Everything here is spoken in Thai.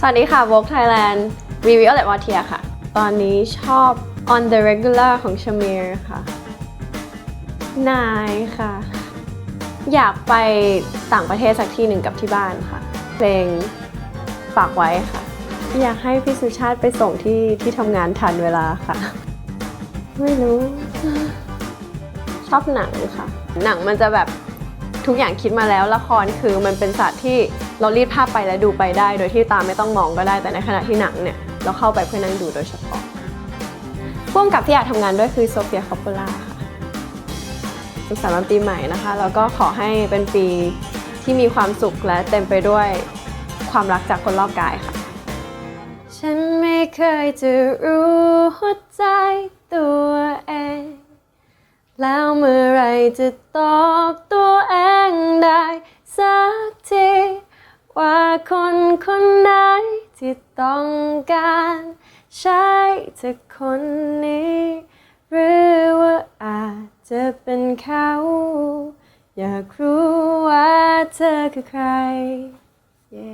สวัสดีค่ะ Vogue Thailand รีวิวอะไรวาเทียค่ะ ตอนนี้ชอบ On the Regular ของ Shamir ค่ะ นายค่ะ อยากไปต่างประเทศสักที่หนึ่งกับที่บ้านค่ะ เพลงฝากไว้ค่ะ อยากให้พี่สุชาติไปส่งที่ที่ทำงานทันเวลาค่ะ ไม่รู้ ชอบหนังค่ะ หนังมันจะแบบ ทุกอย่างคิดมาแล้วละครคือมันเป็นศาสตร์ที่เรารีดภาพไปแล้วดูไปได้ โดยที่ตาไม่ต้องมองก็ได้แต่ในขณะที่หนังเนี่ยเราเข้าไปเพื่อนั่งดูโดยเฉพาะพ่วงกับที่อยากทำงานด้วยคือโซเฟียคอปเปล่าค่ะสุขสันต์วันปีใหม่นะคะแล้วก็ขอให้เป็นปีที่มีความสุขและเต็มไปด้วยความรักจากคนรอบกายค่ะ ฉันไม่เคยจะรู้หัวใจ แล้วเมื่อไรจะตอบตัวเองได้ สักที ว่าคนคนไหนที่ต้องการ ใช่เธอคนนี้ หรือว่าอาจจะเป็นเขา อยากรู้ว่าเธอคือใครเย้